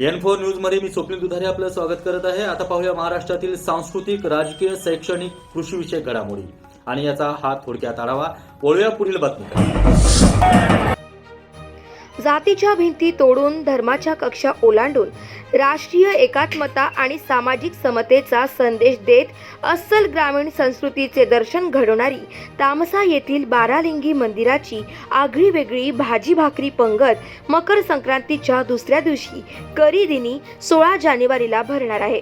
N four न्यूजमध्ये मी स्वप्नील दुधारे आपलं स्वागत करत आहे. आता पाहूया महाराष्ट्रातील सांस्कृतिक राजकीय शैक्षणिक कृषीविषयक घडामोडी. आणि याचा हा थोडक्यात आढावा. वळूया पुढील बातमी जातीच्या भिंती तोडून धर्माच्या कक्षा ओलांडून राष्ट्रीय एकात्मता आणि सामाजिक समतेचा संदेश देत अस्सल ग्रामीण संस्कृतीचे दर्शन घडवणारी तामसा येथील बारालिंगी मंदिराची आगळी वेगळी भाजी भाकरी पंगत मकर संक्रांतीच्या दुसऱ्या दिवशी करी दिनी सोळा जानेवारीला भरणार आहे.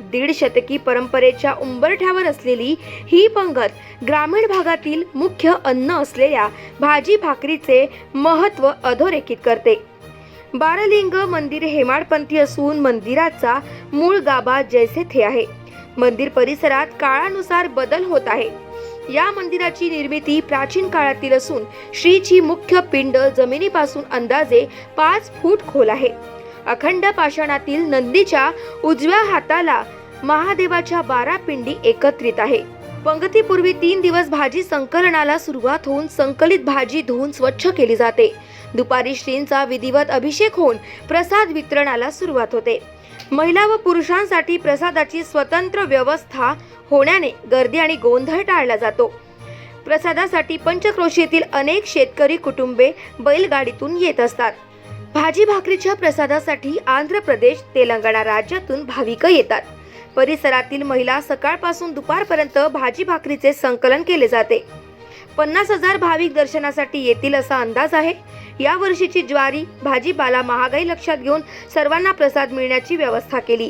दीड शतकी परंपरेच्या उंबरठ्यावर असलेली ही पंगत ग्रामीण भागातील मुख्य अन्न असलेल्या भाजी भाकरीचे महत्त्व अधोरेखित करते. बारलिंग मंदिर हेमाडपंथी असून मंदिराचा मूळ गाभा जैसे थे आहे. मंदिर परिसरात काळानुसार बदल होत आहे. या मंदिराची निर्मिती प्राचीन काळातील असून श्रीची मुख्य पिंड जमिनीपासून अंदाजे पाच फूट खोल आहे. अखंड पाषाणातील नंदीच्या उजव्या हाताला महादेवाच्या बारा पिंडी एकत्रित आहे. पंगतीपूर्वी तीन दिवस भाजी संकलनाला सुरुवात होऊन संकलित भाजी धुवून स्वच्छ केली जाते. दुपारी श्रींचा विधिवत अभिषेक होऊन प्रसाद वितरणाला सुरुवात होते. महिला व पुरुषांसाठी प्रसादाची स्वतंत्र व्यवस्था होण्याने गर्दी आणि गोंधळ टाळला जातो. प्रसादासाठी पंचक्रोशीतील अनेक शेतकरी कुटुंबे बैलगाडीतून येत असतात. भाजी भाकरीच्या प्रसादासाठी आंध्र प्रदेश तेलंगणा राज्यातून भाविक येतात. परिसरातील महिला सकाळपासून दुपारपर्यंत भाजी भाकरीचे संकलन केले जाते. पन्नास हजार भाविक दर्शनासाठी येतील असा अंदाज आहे. या वर्षीची ज्वारी भाजीपाला महागाई लक्षात घेऊन सर्वांना प्रसाद मिळण्याची व्यवस्था केली.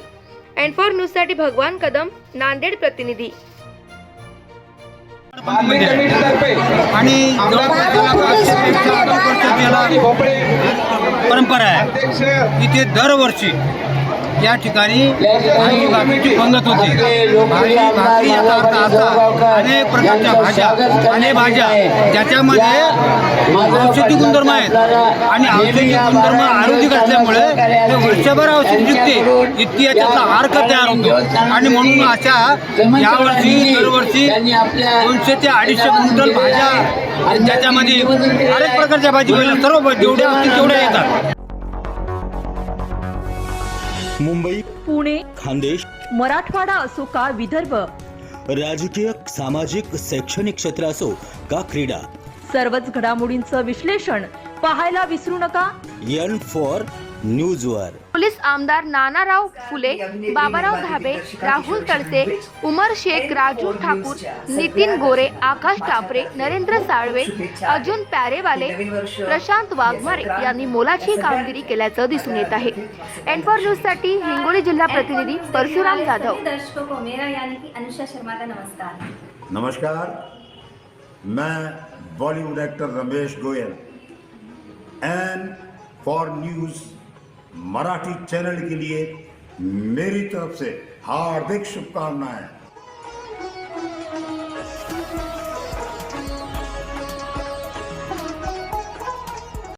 अँड फॉर न्यूजसाठी भगवान कदम नांदेड प्रतिनिधी. भोपळे. परंपरा आहे. इथे दरवर्षी या ठिकाणी भाजी भाकरीची पंगत होती. भाकरी याचा अर्थ असा अनेक प्रकारच्या भाज्या अनेक भाज्या ज्याच्यामध्ये औषधी गुणधर्म आहेत. आणि औषधी गुणधर्म आयुर्वेदिक असल्यामुळे ते वर्षभर औषध जिंकते इतकी याच्यातला अर्क तयार होतो. आणि म्हणून अशा यावर्षी दरवर्षी दोनशे ते अडीचशे क्विंटल भाज्या ज्याच्यामध्ये अनेक प्रकारच्या भाजी सर्व जेवढ्या असतील तेवढ्या येतात. मुंबई पुणे खानदेश मराठवाडा असो का विदर्भ? राजकीय सामाजिक शैक्षणिक क्षेत्र असो का क्रीडा? सर्वच घडामोडींचं विश्लेषण पाहायला विसरू नका. एन फॉर न्यूजवर. पोलीस आमदार नानाराव फुले बाबाराव धाबे राहुल तळसे उमर शेख राजू ठाकूर नितीन गोरे आकाश टापरे नरेंद्र साळवे अर्जुन प्यारेवाले प्रशांत वाघमारे यांनी मोलाची कामगिरी केल्याचं दिसून येत आहे. एन फॉर न्यूजसाठी हिंगोली जिल्हा प्रतिनिधी परशुराम जाधव. दर्शकों को मेरा यानी कि अनुषा शर्मा का नमस्कार. नमस्कार. मैं Bollywood actor Ramesh Goyal N for news Marathi channel के लिए मेरी तरफ से हार्दिक शुभकामनाएं।